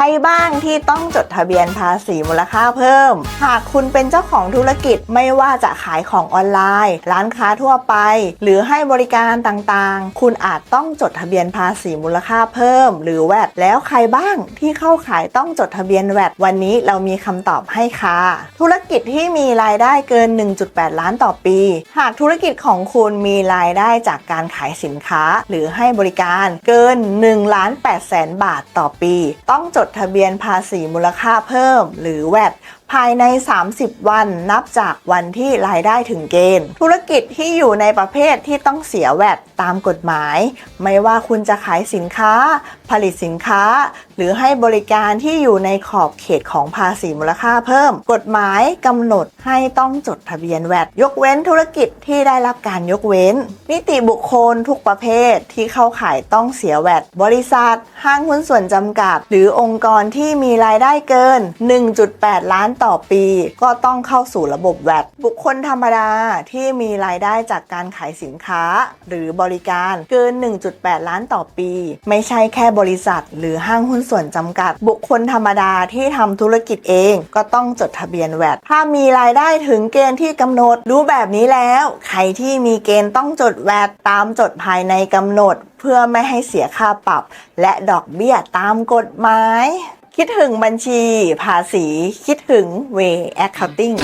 รบ้างที่ต้องจดทะเบียนภาษีมูลค่าเพิ่ม หากคุณเป็นเจ้าของธุรกิจไม่ว่าจะขายของออนไลน์ ร้านค้าทั่วไป หรือให้บริการต่างๆ คุณอาจต้องจดทะเบียนภาษีมูลค่าเพิ่ม หรือแวดแล้วใครบ้างที่เข้าขายต้องจดทะเบียนแวดวันนี้เรามีคำตอบให้ค่ะ ธุรกิจที่มีรายได้เกิน 1.8 ล้านต่อปี หากธุรกิจของคุณมีรายได้จากการขายสินค้า หรือให้บริการเกิน1ล้าน8แสนบาทต่อปี ต้องจดทะเบียนภาษีมูลค่าเพิ่ม หรือแวดภายใน 30 วันนับจากวันที่รายได้ถึงเกณฑ์ ธุรกิจที่อยู่ในประเภทที่ต้องเสียแวดตามกฎหมาย ไม่ว่าคุณจะขายสินค้า ผลิตสินค้า หรือให้บริการที่อยู่ในขอบเขตของภาษีมูลค่าเพิ่ม กฎหมายกำหนดให้ต้องจดทะเบียนแวดยกเว้นธุรกิจที่ได้รับการยกเว้น นิติบุคคลทุกประเภทที่เข้าขายต้องเสียแวดบริษัท ห้างหุ้นส่วนจำกัด หรือองค์กรที่มีรายได้เกิน 1.8 ล้านต่อปี ก็ต้องเข้าสู่ระบบแวดบุคคลธรรมดาที่มีรายได้จากการขายสินค้า หรือบริการเกิน 1.8 ล้านต่อปี ไม่ใช่แค่บริษัท หรือห้างหุ้นส่วนจำกัด บุคคลธรรมดาที่ทำธุรกิจเอง ก็ต้องจดทะเบียนแวดถ้ามีรายได้ถึงเกณฑ์ที่กำหนดรู้แบบนี้แล้ว ใครที่มีเกณฑ์ต้องจดแวดตามจดภายในกำหนด เพื่อไม่ให้เสียค่าปรับ และดอกเบี้ยตามกฎหมาย คิดถึงบัญชีภาษี คิดถึง Way Accounting